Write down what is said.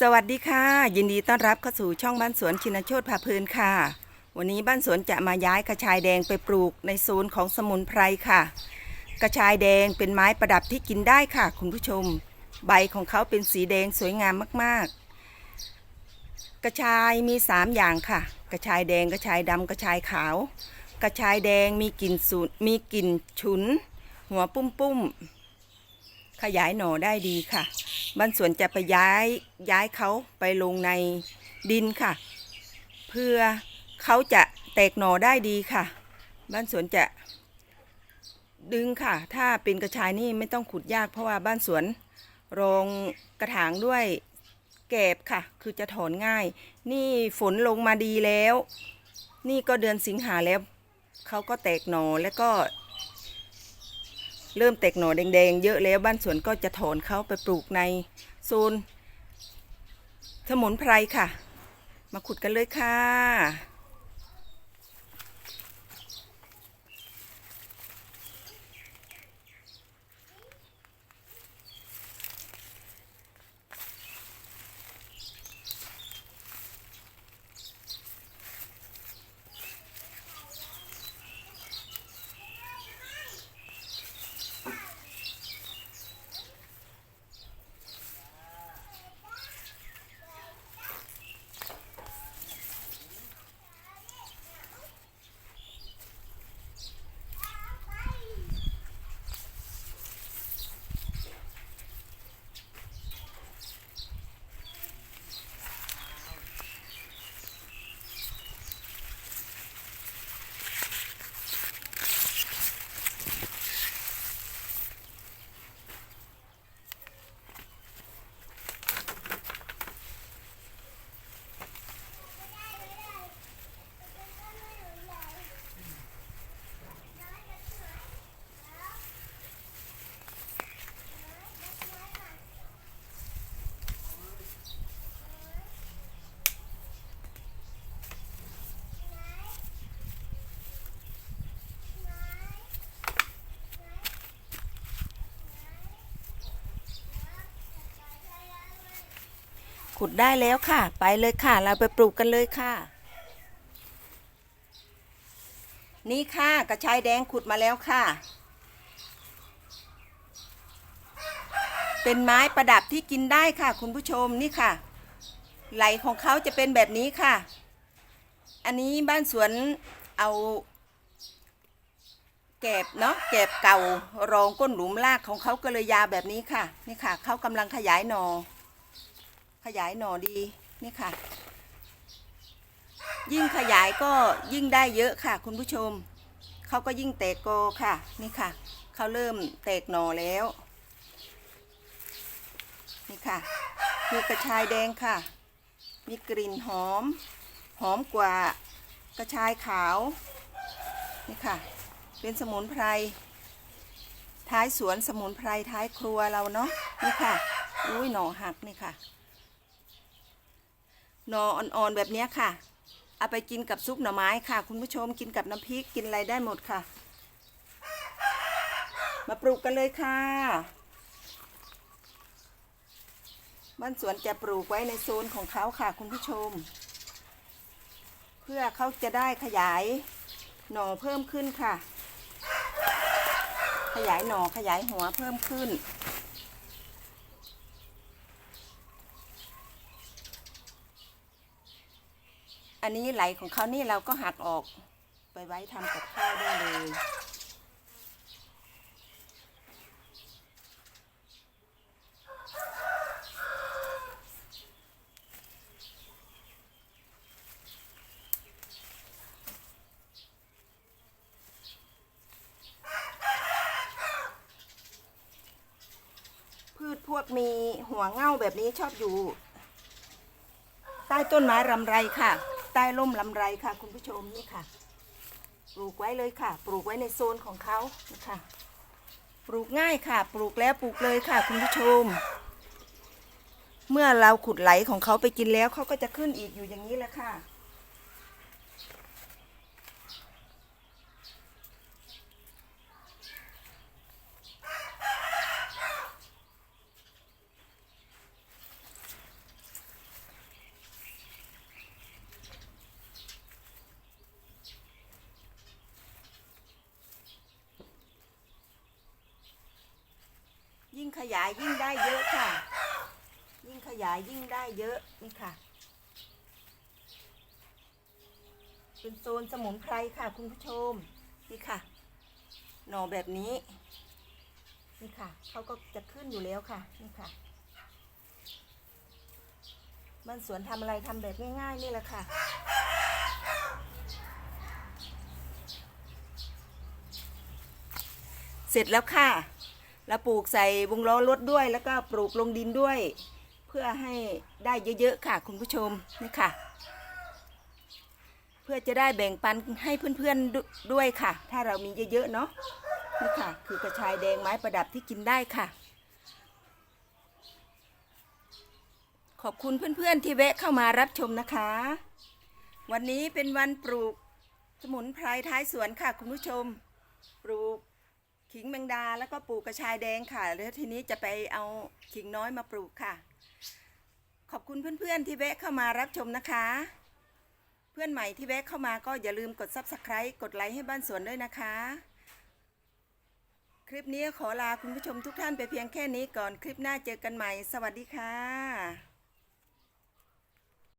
สวัสดีค่ะ ยินดีต้อนรับเข้าสู่ช่องบ้านสวนชินโชตพาเพลินค่ะ วันนี้บ้านสวนจะมาย้ายกระชายแดงไปปลูกในโซนของสมุนไพรค่ะ กระชายแดงเป็นไม้ประดับที่กินได้ค่ะ คุณผู้ชม ใบของเขาเป็นสีแดงสวยงามมากๆ กระชายมี 3 อย่างค่ะ กระชายแดงกระชายดำกระชายขาว กระชายแดงมีกลิ่นสูมีกลิ่นฉุน หัวปุ้มๆ ขยายหน่อได้ดีค่ะบ้านสวนจะไปย้ายย้ายเขาไปลงในดินค่ะ เพื่อเขาจะแตกหน่อได้ดีค่ะ บ้านสวนจะดึงค่ะ ถ้าเป็นกระชายนี่ไม่ต้องขุดยากเพราะว่าบ้านสวนรองกระถางด้วยแกบค่ะ คือจะถอนง่าย นี่ฝนลงมาดีแล้ว นี่ก็เดือนสิงหาแล้วเขาก็แตกหน่อแล้วก็ เริ่มแตกหน่อแดงๆ เยอะแล้วบ้านสวนก็จะถอนเขาไปปลูกในโซนสมุนไพรค่ะ มาขุดกันเลยค่ะ ขุดได้แล้วค่ะ ไปเลยค่ะ เราไปปลูกกันเลยค่ะ นี่ค่ะกระชายแดงขุดมาแล้วค่ะ เป็นไม้ประดับที่กินได้ค่ะ คุณผู้ชมนี่ค่ะ ไหลของเขาจะเป็นแบบนี้ค่ะ อันนี้บ้านสวนเอาแกบเนาะแกบเก่ารองก้นหลุมรากของเขาก็เลยยาวแบบนี้ค่ะ นี่ค่ะเขากำลังขยายหนอ ขยายหน่อดีนี่ค่ะ ยิ่งขยายก็ยิ่งได้เยอะค่ะ คุณผู้ชมเขาก็ยิ่งแตกโกค่ะ นี่ค่ะเขาเริ่มแตกหน่อแล้ว นี่ค่ะมีกระชายแดงค่ะ มีกลิ่นหอม หอมกว่ากระชายขาว นี่ค่ะ เป็นสมุนไพร ท้ายสวนสมุนไพรท้ายครัวเราเนาะ นี่ค่ะ อุ้ยหน่อหักนี่ค่ะ หน่ออ่อนๆแบบนี้ค่ะ เอาไปกินกับซุปหน่อไม้ค่ะ คุณผู้ชมกินกับน้ำพริกกินอะไรได้หมดค่ะ มาปลูกกันเลยค่ะบ้านสวนจะปลูกไว้ในโซนของเขาค่ะ คุณผู้ชม เพื่อเขาจะได้ขยายหน่อเพิ่มขึ้นค่ะ ขยายหน่อขยายหัวเพิ่มขึ้น อันนี้ไหลของเขานี่เราก็หักออกไปไว้ทำกับข้าวได้เลย พืชพวกมีหัวเง่าแบบนี้ชอบอยู่ ใต้ต้นไม้ลำไรค่ะ ใต้ร่มลำไรค่ะ คุณผู้ชมนี่ค่ะ ปลูกไว้เลยค่ะ ปลูกไว้ในโซนของเขานะคะปลูกง่ายค่ะ ปลูกแล้วปลูกเลยค่ะ คุณผู้ชม เมื่อเราขุดไหลของเขาไปกินแล้วเขาก็จะขึ้นอีกอยู่อย่างนี้แหละค่ะ ยิ่งขยายยิ่งได้เยอะค่ะ ยิ่งขยายยิ่งได้เยอะนี่ค่ะ เป็นโซนสมุนไพรค่ะ คุณผู้ชมนี่ค่ะ หน่อแบบนี้ นี่ค่ะเขาก็จะขึ้นอยู่แล้วค่ะนี่ค่ะบ้านสวนทำอะไรทำแบบง่ายๆนี่แหละค่ะเสร็จแล้วค่ะ เราปลูกใส่วงล้อรถด้วย แล้วก็ปลูกลงดินด้วย เพื่อให้ได้เยอะๆค่ะคุณผู้ชมนี่ค่ะ เพื่อจะได้แบ่งปันให้เพื่อนๆดด้วยค่ะ ถ้าเรามีเยอะๆเนาะนี่ค่ะ คือกระชายแดงไม้ประดับที่กินได้ค่ะ ขอบคุณเพื่อนๆที่แวะเข้ามารับชมนะคะ วันนี้เป็นวันปลูกสมุนไพรท้ายสวนค่ะคุณผู้ชม ปลูก ขิงแมงดาแล้วก็ปลูกกระชายแดงค่ะ แล้วทีนี้จะไปเอาขิงน้อยมาปลูกค่ะ ขอบคุณเพื่อนๆที่แวะเข้ามารับชมนะคะ เพื่อนใหม่ที่แวะเข้ามาก็อย่าลืมกด Subscribe กดไลค์ให้บ้านสวนด้วยนะคะ คลิปนี้ขอลาคุณผู้ชมทุกท่านไปเพียงแค่นี้ก่อนคลิปหน้าเจอกันใหม่ สวัสดีค่ะ